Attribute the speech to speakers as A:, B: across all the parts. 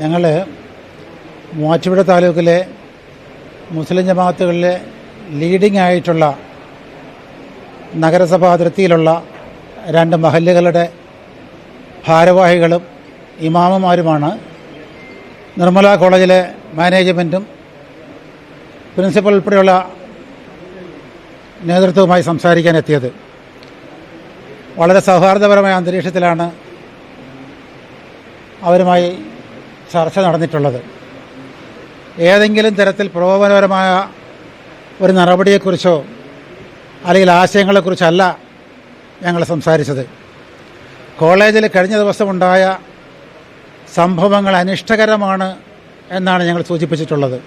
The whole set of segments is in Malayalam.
A: ഞങ്ങൾ മൂവാറ്റുപുഴ താലൂക്കിലെ മുസ്ലിം ജമാഅത്തുകളിലെ ലീഡിംഗ് ആയിട്ടുള്ള നഗരസഭാ അതിർത്തിയിലുള്ള രണ്ട് മഹല്ലുകളുടെ ഭാരവാഹികളും ഇമാമുമാരുമാണ്. നിർമ്മല കോളേജിലെ മാനേജ്മെന്റും പ്രിൻസിപ്പൽ ഉൾപ്പെടെയുള്ള നേതൃത്വവുമായി സംസാരിക്കാൻ എത്തിയത്. വളരെ സൗഹാർദ്ദപരമായ അന്തരീക്ഷത്തിലാണ് അവരുമായി ചർച്ച നടന്നിട്ടുള്ളത്. ഏതെങ്കിലും തരത്തിൽ പ്രകോപനപരമായ ഒരു നടപടിയെക്കുറിച്ചോ അല്ലെങ്കിൽ ആശയങ്ങളെക്കുറിച്ചല്ല ഞങ്ങൾ സംസാരിച്ചത്. കോളേജിൽ കഴിഞ്ഞ ദിവസമുണ്ടായ സംഭവങ്ങൾ അനിഷ്ടകരമാണ് എന്നാണ് ഞങ്ങൾ സൂചിപ്പിച്ചിട്ടുള്ളത്.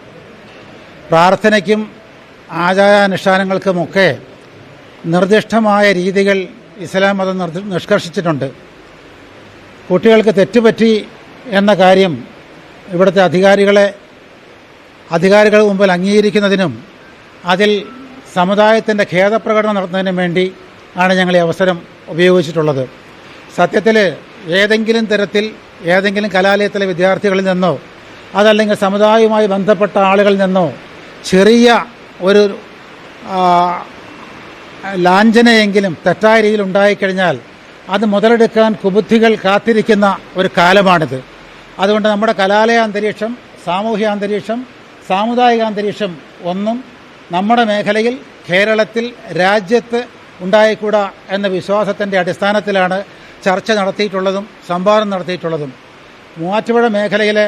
A: പ്രാർത്ഥനയ്ക്കും ആചാരാനുഷ്ഠാനങ്ങൾക്കുമൊക്കെ നിർദ്ദിഷ്ടമായ രീതികൾ ഇസ്ലാം മതം നിഷ്കർഷിച്ചിട്ടുണ്ട്. കുട്ടികൾക്ക് തെറ്റുപറ്റി എന്ന കാര്യം ഇവിടുത്തെ അധികാരികളെ അധികാരികൾ മുമ്പിൽ അംഗീകരിക്കുന്നതിനും അതിൽ സമുദായത്തിന്റെ ഖേദപ്രകടനം നടത്തുന്നതിനും വേണ്ടി ആണ് ഞങ്ങൾ ഈ അവസരം ഉപയോഗിച്ചിട്ടുള്ളത്. സത്യത്തിൽ ഏതെങ്കിലും തരത്തിൽ ഏതെങ്കിലും കലാലയത്തിലെ വിദ്യാർത്ഥികളിൽ നിന്നോ അതല്ലെങ്കിൽ സമുദായവുമായി ബന്ധപ്പെട്ട ആളുകളിൽ നിന്നോ ചെറിയ ഒരു ലാഞ്ചനയെങ്കിലും തെറ്റായ രീതിയിൽ ഉണ്ടായിക്കഴിഞ്ഞാൽ അത് മുതലെടുക്കാൻ കുബുദ്ധികൾ കാത്തിരിക്കുന്ന ഒരു കാലമാണിത്. അതുകൊണ്ട് നമ്മുടെ കലാലയ അന്തരീക്ഷം സാമൂഹ്യ അന്തരീക്ഷം സാമുദായിക അന്തരീക്ഷം ഒന്നും നമ്മുടെ മേഖലയിൽ കേരളത്തിൽ രാജ്യത്ത് ഉണ്ടായിക്കൂടാ എന്ന വിശ്വാസത്തിന്റെ അടിസ്ഥാനത്തിലാണ് ചർച്ച നടത്തിയിട്ടുള്ളതും സംവാദം നടത്തിയിട്ടുള്ളതും. മൂവാറ്റുപുഴ മേഖലയിലെ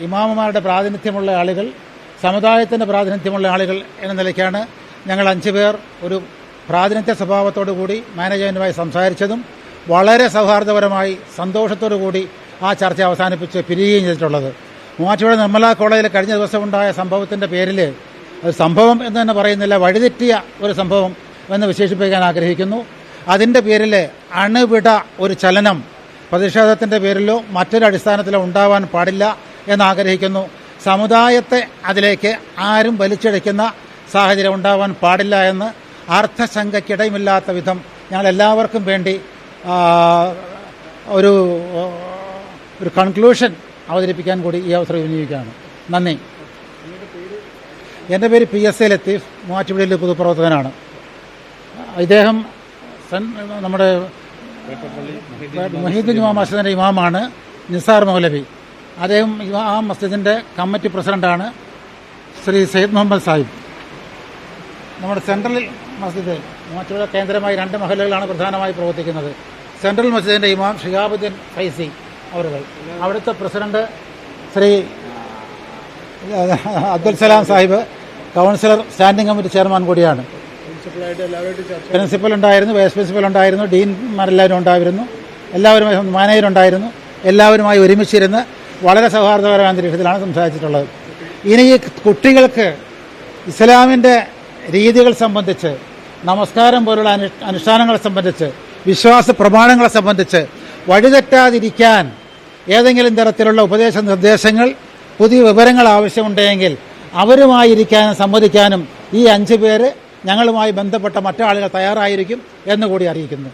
A: ഇമാമുമാരുടെ പ്രാതിനിധ്യമുള്ള ആളുകൾ സമുദായത്തിന്റെ പ്രാതിനിധ്യമുള്ള ആളുകൾ എന്ന നിലയ്ക്കാണ് ഞങ്ങൾ അഞ്ചു പേർ ഒരു പ്രാതിനിധ്യ സ്വഭാവത്തോടു കൂടി മാനേജ്മെന്റുമായി സംസാരിച്ചതും വളരെ സൗഹാർദ്ദപരമായി സന്തോഷത്തോടു കൂടി ആ ചർച്ച അവസാനിപ്പിച്ച് പിരിയുകയും ചെയ്തിട്ടുള്ളത്. മൂവാറ്റുപുഴ നിർമ്മല കോളേജിൽ കഴിഞ്ഞ ദിവസം ഉണ്ടായ സംഭവത്തിന്റെ പേരിൽ സംഭവം എന്ന് തന്നെ പറയുന്നില്ല വഴിതെറ്റിയ ഒരു സംഭവം എന്ന് വിശേഷിപ്പിക്കാൻ ആഗ്രഹിക്കുന്നു. അതിന്റെ പേരിൽ അണുവിട ഒരു ചലനം പ്രതിഷേധത്തിന്റെ പേരിലോ മറ്റൊരു അടിസ്ഥാനത്തിലോ ഉണ്ടാവാൻ പാടില്ല എന്നാഗ്രഹിക്കുന്നു സമുദായത്തെ അതിലേക്ക് ആരും വലിച്ചിഴയ്ക്കുന്ന സാഹചര്യം ഉണ്ടാവാൻ പാടില്ല എന്ന് അർത്ഥശങ്കയ്ക്കിടയുമില്ലാത്ത വിധം ഞങ്ങൾ എല്ലാവർക്കും വേണ്ടി ഒരു ഒരു കൺക്ലൂഷൻ അവതരിപ്പിക്കാൻ കൂടി ഈ അവസരം വിനിയോഗിക്കുകയാണ് നന്ദി. എന്റെ പേര് പി എസ് എ ലത്തീഫ് മൂവാറ്റുപുഴയിലെ പൊതുപ്രവർത്തകനാണ്. ഇദ്ദേഹം സൻ നമ്മുടെ മൊഹീദ്ദീൻ ഇമാം മസ്ജിദിന്റെ ഇമാമാണ് നിസാർ മൗലവി. അദ്ദേഹം ആ മസ്ജിദിന്റെ കമ്മിറ്റി പ്രസിഡന്റാണ് ശ്രീ സയ്യിദ് മുഹമ്മദ് സാഹിബ്. നമ്മുടെ സെൻട്രൽ മസ്ജിദ് മൂവാറ്റുപുഴ കേന്ദ്രമായി രണ്ട് മഹലുകളാണ് പ്രധാനമായി പ്രവർത്തിക്കുന്നത്. സെൻട്രൽ മസ്ജിദിന്റെ ഇമാം ഷിഹാബുദ്ദീൻ ഫൈസി. അവരുകൾ. അവിടുത്തെ president Shri Abdul Salam Sahib councillor standing committee chairman കൂടിയാണ്. പ്രിൻസിപ്പൽ ഉണ്ടായിരുന്നു വൈസ് പ്രിൻസിപ്പൽ ഉണ്ടായിരുന്നു ഡീൻമാരെല്ലാവരും ഉണ്ടായിരുന്നു എല്ലാവരും മാനേജർ ഉണ്ടായിരുന്നു എല്ലാവരുമായി ഒരുമിച്ചിരുന്ന് വളരെ സൗഹാർദ്ദപരമായ അന്തരീക്ഷത്തിലാണ് സംസാരിച്ചിട്ടുള്ളത്. ഇനി ഈ കുട്ടികൾക്ക് ഇസ്ലാമിന്റെ രീതികൾ സംബന്ധിച്ച് നമസ്കാരം പോലുള്ള അനു അനുഷ്ഠാനങ്ങളെ സംബന്ധിച്ച് വിശ്വാസ പ്രമാണങ്ങളെ സംബന്ധിച്ച് വഴിതെറ്റാതിരിക്കാൻ ഏതെങ്കിലും തരത്തിലുള്ള ഉപദേശ നിർദ്ദേശങ്ങൾ പുതിയ വിവരങ്ങൾ ആവശ്യമുണ്ടെങ്കിൽ അവരുമായിരിക്കാനും സംവദിക്കാനും ഈ അഞ്ച് പേര് ഞങ്ങളുമായി ബന്ധപ്പെട്ട മറ്റാളുകൾ തയ്യാറായിരിക്കും എന്നുകൂടി അറിയിക്കുന്നു.